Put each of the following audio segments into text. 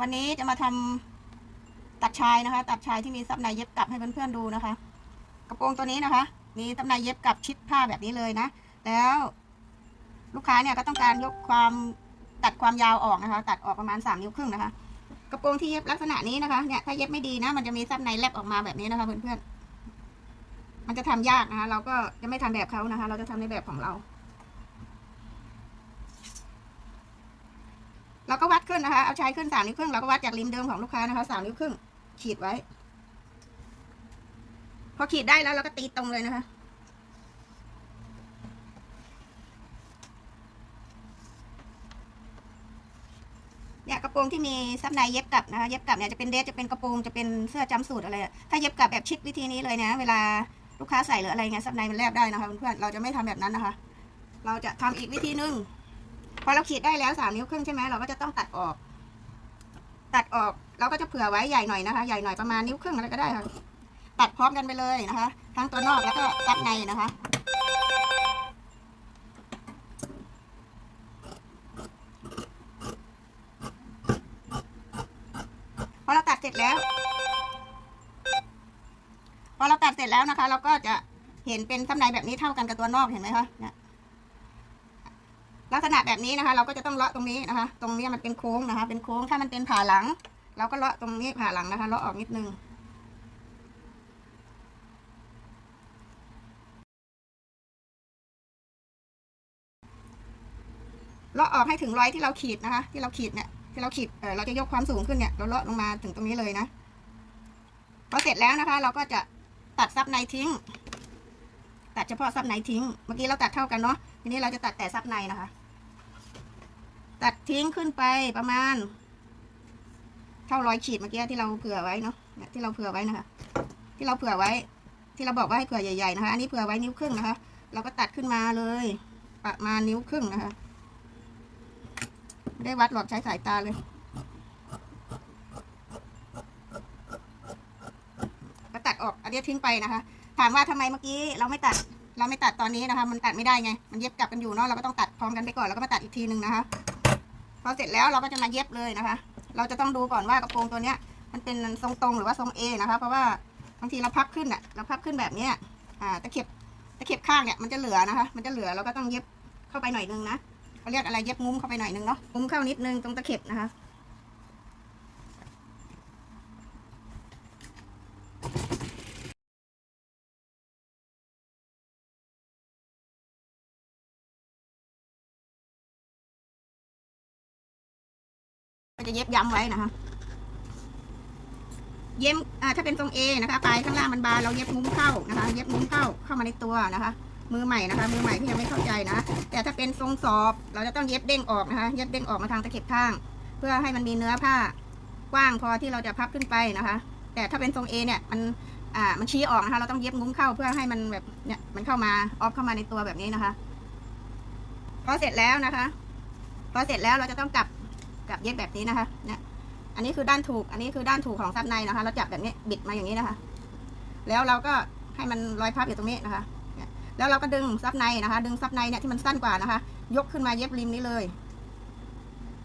วันนี้จะมาทำตัดชายนะคะ ตัดชายที่มีซับในเย็บกลับให้เพื่อนๆดูนะคะ กระโปรงตัวนี้นะคะ มีซับในเย็บกลับชิดผ้าแบบนี้เลยนะ แล้วลูกค้าเนี่ยก็ต้องการยกความตัดความยาวออกนะคะ ตัดออกประมาณสามนิ้วครึ่งนะคะ กระโปรงที่เย็บลักษณะนี้นะคะเนี่ยถ้าเย็บไม่ดีนะมันจะมีซับในแลบออกมาแบบนี้นะคะเพื่อนๆมันจะทำยากนะคะ เราก็จะไม่ทำแบบเขานะคะ เราจะทำในแบบของเรา เราก็วัดขึ้นนะคะ เอาชายขึ้นสามนิ้วครึ่งเราก็วัดจากริมเดิมของลูกค้านะคะสามนิ้วครึ่งขีดไว้ พอขีดได้แล้วเราก็ตีตรงเลยนะคะเนี่ยกระโปรงที่มีซับในเย็บกลับนะคะเย็บกลับเนี่ยจะเป็นเดรสจะเป็นกระโปรงจะเป็นเสื้อจำสูตรอะไรถ้าเย็บกลับแบบชิดวิธีนี้เลยนะเวลาลูกค้าใส่หรืออะไรเงี้ยซับในมันแลบได้นะคะเพื่อนๆเราจะไม่ทำแบบนั้นนะคะ เราจะทำอีกวิธีหนึ่ง พอเราขีดได้แล้วสามนิ้วครึ่งใช่ไหมเราก็จะต้องตัดออก ตัดออกเราก็จะเผื่อไว้ใหญ่หน่อยนะคะ ใหญ่หน่อยประมาณนิ้วครึ่งอะไรก็ได้ค่ะ ตัดพร้อมกันไปเลยนะคะ ทั้งตัวนอกแล้วก็ซับในนะคะพอเราตัดเสร็จแล้ว พอเราตัดเสร็จแล้วนะคะ เราก็จะเห็นเป็นซับในแบบนี้เท่ากันกับตัวนอกเห็นไหมคะเนี่ย ลักษณะแบบนี้นะคะ เราก็จะต้องเลาะตรงนี้นะคะ ตรงนี้มันเป็นโค้งนะคะ เป็นโค้งถ้ามันเป็นผ่าหลัง เราก็เลาะตรงนี้ผ่าหลังนะคะเลาะออกนิดนึงเลาะออกให้ถึงรอยที่เราขีดนะคะ ที่เราขีดเนี่ยที่เราขีดเออเราจะยกความสูงขึ้นเนี่ยเราเลาะลงมาถึงตรงนี้เลยนะพอเสร็จแล้วนะคะ เราก็จะตัดซับในทิ้ง ตัดเฉพาะซับในทิ้ง เมื่อกี้เราตัดเท่ากันเนาะทีนี้เราจะตัดแต่ซับในนะคะ ตัดทิ้งขึ้นไปประมาณ เท่ารอยขีดเมื่อกี้ที่เราเผื่อไว้เนาะเนี่ยที่เราเผื่อไว้นะคะ ที่เราเผื่อไว้ ที่เราบอกว่าให้เผื่อใหญ่ๆนะคะอันนี้เผื่อไว้นิ้วครึ่งนะคะ เราก็ตัดขึ้นมาเลย ประมาณนิ้วครึ่งนะคะไม่ได้วัดหรอกใช้สายตาเลย ก็ตัดออกอันนี้ทิ้งไปนะคะ ถามว่าทำไมเมื่อกี้เราไม่ตัดเราไม่ตัดตอนนี้นะคะ มันตัดไม่ได้ไง มันเย็บกลับกันอยู่เนาะ เราก็ต้องตัดพร้อมกันไปก่อน แล้วก็มาตัดอีกทีหนึ่งนะคะ พอเสร็จแล้วเราก็จะมาเย็บเลยนะคะ เราจะต้องดูก่อนว่ากระโปรงตัวเนี้ย มันเป็นทรงตรงหรือว่าทรงเอนะคะ เพราะว่าบางทีเราพับขึ้นอะเราพับขึ้นแบบเนี้ยอ่าตะเข็บตะเข็บข้างเนี่ยมันจะเหลือนะคะ มันจะเหลือเราก็ต้องเย็บเข้าไปหน่อยนึงนะเขาเรียกอะไรเย็บงุ้มเข้าไปหน่อยนึงเนาะงุ้มเข้านิดนึงตรงตะเข็บนะคะ ก็จะเย็บย้ำไว้นะคะ เย็บถ้าเป็นทรงเอนะคะปลายข้างล่างมันบานเราเย็บงุ้มเข้านะคะ เย็บงุ้มเข้าเข้ามาในตัวนะคะ มือใหม่นะคะ มือใหม่ที่ยังไม่เข้าใจนะ แต่ถ้าเป็นทรงสอบ เราจะต้องเย็บเด้งออกนะคะ เย็บเด้งออกมาทางตะเข็บข้าง เพื่อให้มันมีเนื้อผ้ากว้างพอที่เราจะพับขึ้นไปนะคะ แต่ถ้าเป็นทรงเอเนี่ยมันอ่ามันชี้ออกนะคะ เราต้องเย็บงุ้มเข้าเพื่อให้มันแบบเนี่ยมันเข้ามาออฟเข้ามาในตัวแบบนี้นะคะพอเสร็จแล้วนะคะพอเสร็จแล้วเราจะต้องกลับ กลับเย็บแบบนี้นะคะ เนี่ย อันนี้คือด้านถูก อันนี้คือด้านถูกของซับในนะคะ เราจับแบบนี้บิดมาอย่างนี้นะคะ แล้วเราก็ให้มันรอยพับอยู่ตรงนี้นะคะ แล้วเราก็ดึงซับในนะคะ ดึงซับในเนี่ยที่มันสั้นกว่านะคะ ยกขึ้นมาเย็บริมนี้เลย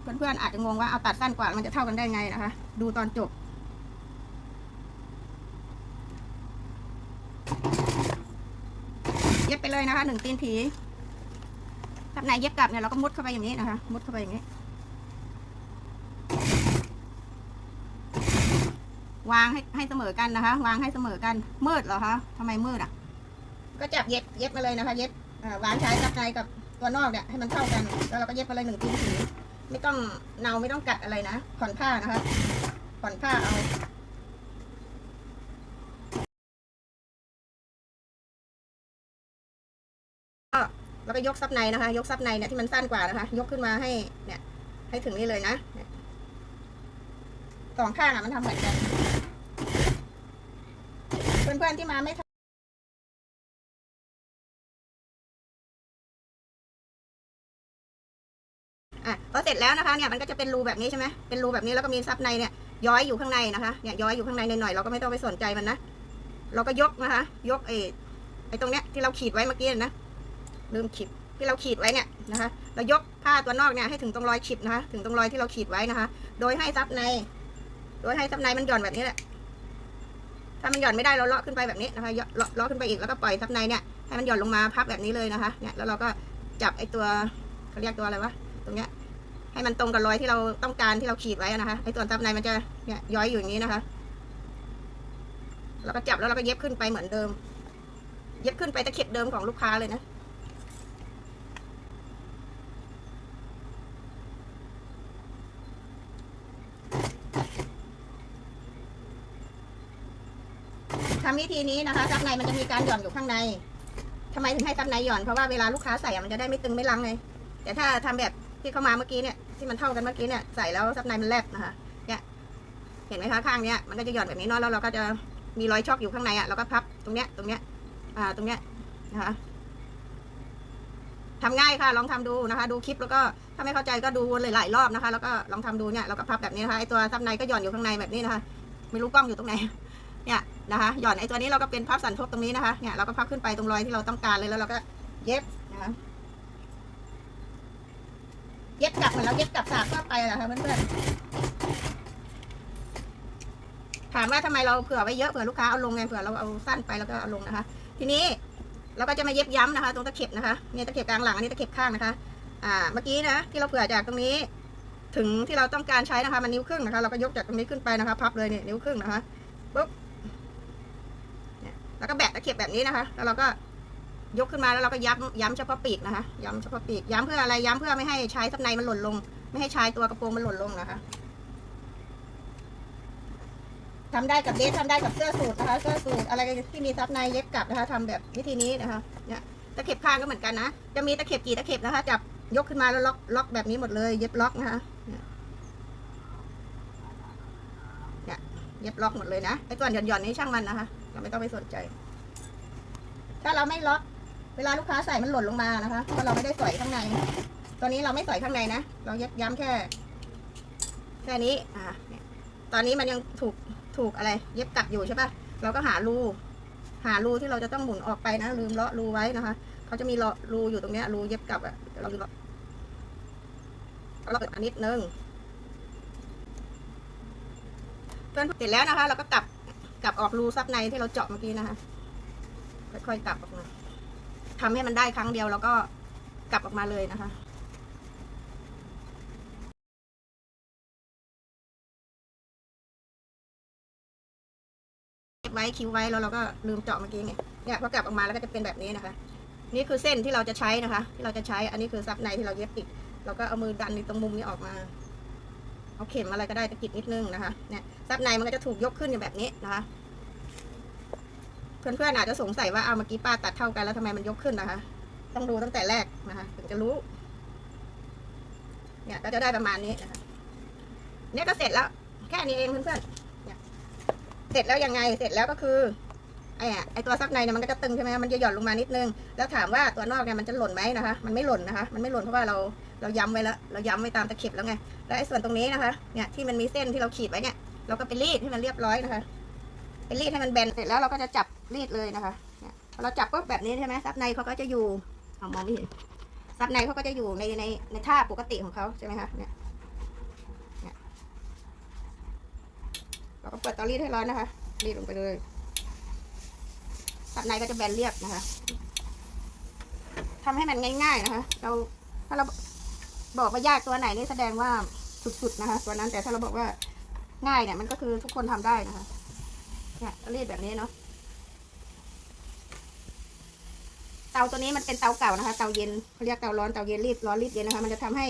เพื่อนๆอาจจะงงว่าเอาตัดสั้นกว่ามันจะเท่ากันได้ไงนะคะ ดูตอนจบเย็บไปเลยนะคะหนึ่งตีนผีซับในเย็บกลับเนี่ยเราก็มุดเข้าไปอย่างนี้นะคะ มุดเข้าไปอย่างนี้ วางให้ให้เสมอกันนะคะ วางให้เสมอกันมืดเหรอคะทำไมมืดอะ ก็จับเย็บเย็บมาเลยนะคะ เย็บวางใช้กับในกับตัวนอกเนี่ยให้มันเท่ากัน แล้วเราก็เย็บไปเลยหนึ่งตีนผีไม่ต้องเนาไม่ต้องกัดอะไรนะผ่อนผ้านะคะผ่อนผ้าเอาก็แล้วก็ยกซับในนะคะ ยกซับในเนี่ยที่มันสั้นกว่านะคะ ยกขึ้นมาให้เนี่ย ให้ถึงนี่เลยนะสองข้างอะมันทำเหมือนกัน เพื่อนๆที่มาไม่ทันอะพอเสร็จแล้วนะคะเนี่ยมันก็จะเป็นรูแบบนี้ใช่ไหมเป็นรูแบบนี้แล้วก็มีซับในเนี่ยย้อยอยู่ข้างในนะคะเนี่ยย้อยอยู่ข้างในหน่อยๆเราก็ไม่ต้องไปสนใจมันนะเราก็ยกนะคะ ยกไอ้ไอ้ตรงเนี้ยที่เราขีดไว้เมื่อกี้นะลืมขีดที่เราขีดไว้เนี่ยนะคะ เราเรายกผ้าตัวนอกเนี่ยให้ถึงตรงรอยขีดนะคะ ถึงตรงรอยที่เราขีดไว้นะคะ โดยให้ซับใน โดยให้ซับในมันหย่อนแบบนี้แหละ ถ้ามันหย่อนไม่ได้เราเลาะขึ้นไปแบบนี้นะคะเลาะเลาะขึ้นไปอีกแล้วก็ปล่อยทับในเนี่ยให้มันหย่อนลงมาพับแบบนี้เลยนะคะเนี่ยแล้วเราก็จับไอ้ตัวเขาเรียกตัวอะไรวะตรงเนี้ยให้มันตรงกับรอยที่เราต้องการที่เราขีดไว้นะคะไอตัวทับในมันจะเนี่ยย้อยอยู่อย่างนี้นะคะแล้วก็จับแล้วเราก็เย็บขึ้นไปเหมือนเดิม เย็บขึ้นไปตะเข็บเดิมของลูกค้าเลยนะ ทำวิธีนี้นะคะซับในมันจะมีการหย่อนอยู่ข้างในทำไมถึงให้ซับในหย่อน เพราะว่าเวลาลูกค้าใส่มันจะได้ไม่ตึงไม่ลังเลย แต่ถ้าทำแบบที่เข้ามาเมื่อกี้เนี่ยที่มันเท่ากันเมื่อกี้เนี่ยใส่แล้วซับในมันแลบนะคะเนี่ยเห็นไหมคะข้างเนี้ยมันก็จะหย่อนแบบนี้เนาะแล้วเราก็จะมีรอยช็อกอยู่ข้างในอะเราก็พับตรงเนี้ยตรงเนี้ยอ่าตรงเนี้ยนะคะทำง่ายค่ะ ลองทำดูนะคะ ดูคลิปแล้วก็ถ้าไม่เข้าใจก็ดูวนหลายๆรอบนะคะ แล้วก็ลองทำดูเนี่ยเราก็พับแบบนี้นะคะไอตัวซับในก็หย่อนอยู่ข้างในแบบนี้นะคะ ไม่รู้กล้องอยู่ตรงไหน เนี่ยนะคะหย่อนไอตัวนี้เราก็เป็นพับสันทบตรงนี้นะคะเนี่ยเราก็พับขึ้นไปตรงรอยที่เราต้องการเลยแล้วเราก็เย็บนะคะเย็บกลับเหมือนเราเย็บกลับสากทั่วไปแหละค่ะเพื่อนๆถามว่าทำไมเราเผื่อไว้เยอะเผื่อลูกค้าเอาลงไงเผื่อเราเอาสั้นไปแล้วก็เอาลงนะคะ ทีนี้เราก็จะมาเย็บย้ำนะคะ ตรงตะเข็บนะคะเนี่ยตะเข็บกลางหลังอันนี้ตะเข็บข้างนะคะ อ่าเมื่อกี้นะที่เราเผื่อจากตรงนี้ ถึงที่เราต้องการใช้นะคะ มันนิ้วครึ่งนะคะ เราก็ยกจากตรงนี้ขึ้นไปนะคะ พับเลยเนี่ยนิ้วครึ่งนะคะปุ๊บ แล้วก็แบะตะเข็บแบบนี้นะคะ แล้วเราก็ยกขึ้นมาแล้วเราก็ย้ำย้ำเฉพาะปีกนะคะ ย้ำเฉพาะปีก ย้ำเพื่ออะไร ย้ำเพื่อไม่ให้ชายซับในมันหล่นลง ไม่ให้ชายตัวกระโปรงมันหล่นลงนะคะทำได้กับเดรสทำได้กับเสื้อสูทนะคะ เสื้อสูทอะไรที่มีซับในเย็บกลับนะคะทำแบบวิธีนี้นะคะ เนี่ยตะเข็บข้างก็เหมือนกันนะ จะมีตะเข็บกี่ตะเข็บนะคะ จับยกขึ้นมาแล้วล็อกล็อกแบบนี้หมดเลย เย็บล็อกนะคะเนี่ยเย็บล็อกหมดเลยนะ ไอ้ตัวหย่อนหย่อนๆนี้ช่างมันนะคะ เราไม่ต้องไปสนใจ ถ้าเราไม่ล็อก เวลาลูกค้าใส่มันหล่นลงมานะคะเพราะเราไม่ได้ใส่ข้างในตัวนี้เราไม่ใส่ข้างในนะ เราเย็บย้ำแค่ แค่นี้ อ่าตอนนี้มันยังถูกถูกอะไร เย็บกลับอยู่ใช่ปะเราก็หารู หารูที่เราจะต้องหมุนออกไปนะ ลืมเลาะรูไว้นะคะเขาจะมีลูอยู่ตรงเนี้ยรูเย็บกลับอะเราเลาะเราเปิดอันนิดนึงเพื่อนเสร็จแล้วนะคะ เราก็กลับ กลับออกรูซับในที่เราเจาะเมื่อกี้นะคะค่อยๆกลับออกมาทำให้มันได้ครั้งเดียวแล้วก็กลับออกมาเลยนะคะเก็บไว้คิ้วไว้แล้วเราก็ลืมเจาะเมื่อกี้ไงเนี่ยพอกลับออกมาแล้วก็จะเป็นแบบนี้นะคะ นี่คือเส้นที่เราจะใช้นะคะ ที่เราจะใช้อันนี้คือซับในที่เราเย็บติดเราก็เอามือดันในตรงมุมนี้ออกมา เอาเข็มอะไรก็ได้ตะกิดนิดนึงนะคะเนี่ยซับในมันก็จะถูกยกขึ้นอย่างแบบนี้นะคะเพื่อนๆอาจจะสงสัยว่าเอาเมื่อกี้ป้าตัดเท่ากันแล้วทำไมมันยกขึ้นนะคะ ต้องดูตั้งแต่แรกนะคะ ถึงจะรู้ เนี่ยก็จะได้ประมาณนี้นะคะเนี่ยก็เสร็จแล้ว แค่นี้เองเพื่อนๆเนี่ยเสร็จแล้วยังไงเสร็จแล้วก็คือไอ้อะไอ้ตัวซับในเนี่ยมันก็จะตึงใช่ไหมมันจะหย่อนลงมานิดนึง แล้วถามว่าตัวนอกเนี่ยมันจะหล่นไหมนะคะ มันไม่หล่นนะคะ มันไม่หล่นเพราะว่าเรา เราย้ำไว้แล้ว เราย้ำไว้ตามตะเข็บแล้วไง แล้วไอ้ส่วนตรงนี้นะคะ เนี่ยที่มันมีเส้นที่เราขีดไว้เนี่ย เราก็ไปรีดให้มันเรียบร้อยนะคะ ไปรีดให้มันแบนเสร็จแล้วเราก็จะจับรีดเลยนะคะเนี่ยพอเราจับปุ๊บแบบนี้ใช่ไหมซับในเขาก็จะอยู่เอามองไม่เห็น ซับในเขาก็จะอยู่ในในในท่าปกติของเขาใช่ไหมคะเนี่ยเนี่ยเราก็เปิดเตารีดให้ร้อนนะคะ รีดลงไปเลยซับในก็จะแบนเรียบนะคะทำให้มันง่าย ๆนะคะ เราถ้าเรา บอกว่ายากตัวไหนนี่แสดงว่าสุดๆนะคะ ตัวนั้นแต่ถ้าเราบอกว่าง่ายเนี่ยมันก็คือทุกคนทำได้นะคะเนี่ยรีดแบบนี้เนาะเตาตัวนี้มันเป็นเตาเก่านะคะ เตาเย็นเขาเรียกเตาร้อนเตาเย็นรีดร้อนรีดเย็นนะคะ มันจะทำให้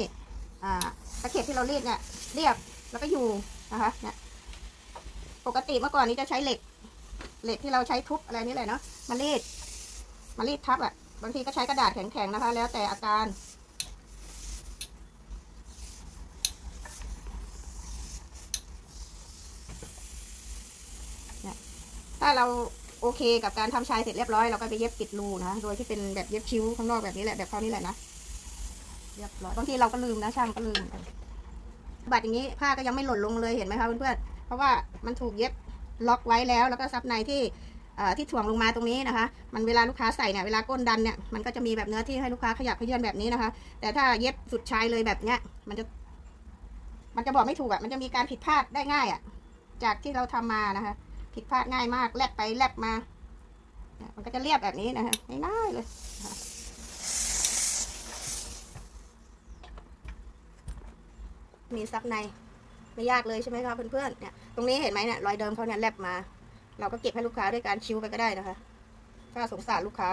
อ่าตะเข็บที่เรารีดเนี่ยเรียบแล้วก็อยู่นะคะเนี่ยปกติเมื่อก่อนนี้จะใช้เหล็ก เหล็กที่เราใช้ทุบอะไรนี่แหละเนาะมารีดมารีดทับอะ่ะบางทีก็ใช้กระดาษแข็งๆนะคะ แล้วแต่อาการ เนี่ย ถ้าเราโอเคกับการทำชายเสร็จเรียบร้อยเราก็ไปเย็บปิดรูนะ โดยที่เป็นแบบเย็บคิ้วข้างนอกแบบนี้แหละแบบเขานี่แหละนะ เรียบร้อยบางทีเราก็ลืมนะช่างก็ลืมบัดอย่างนี้ผ้าก็ยังไม่หล่นลงเลยเห็นไหมคะเพื่อนๆ เพราะว่ามันถูกเย็บล็อกไว้แล้ว แล้วก็ซับในที่ที่ถ่วงลงมาตรงนี้นะคะ มันเวลาลูกค้าใส่เนี่ยเวลาก้นดันเนี่ยมันก็จะมีแบบเนื้อที่ให้ลูกค้าขยับขยื่นแบบนี้นะคะ แต่ถ้าเย็บสุดชายเลยแบบเนี้ยมันจะ มันจะบอกไม่ถูกอะมันจะมีการผิดพลาดได้ง่ายอะจากที่เราทำมานะคะ ผิดพลาดง่ายมากแลบไปแลบมา มันก็จะเรียบแบบนี้นะคะง่ายๆเลยมีซับในไม่ยากเลยใช่ไหมคะเพื่อนๆเนี่ยตรงนี้เห็นไหมเนี่ยรอยเดิมเขาเนี่ยแลบมา เราก็เก็บให้ลูกค้าด้วยการคิ้วไปก็ได้นะคะถ้าสงสารลูกค้า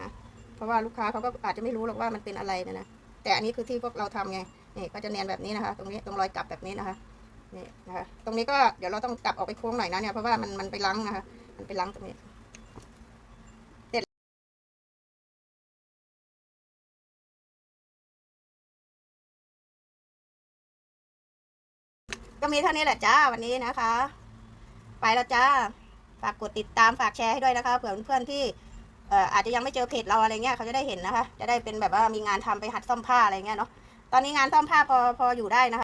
นะเพราะว่าลูกค้าเขาก็อาจจะไม่รู้หรอกว่ามันเป็นอะไรนะนะแต่อันนี้คือที่พวกเราทำไงนี่ก็จะเนียนแบบนี้นะคะ ตรงนี้ตรงรอยกลับแบบนี้นะคะ นี่นะคะตรงนี้ก็เดี๋ยวเราต้องกลับออกไปโค้งหน่อยนะเนี่ยเพราะว่ามันมันไปลังนะคะ มันไปลังตรงนี้เสร็จก็มีเท่านี้แหละจ้าวันนี้นะคะ ไปแล้วจ้า ฝากกดติดตามฝากแชร์ให้ด้วยนะคะเผื่อเพื่อนๆที่เอ่ออาจจะยังไม่เจอเพจเราอะไรเงี้ยเขาจะได้เห็นนะคะ จะได้เป็นแบบว่ามีงานทำไปหัดซ่อมผ้าอะไรเงี้ยเนาะตอนนี้งานซ่อมผ้าพอพออยู่ได้นะคะ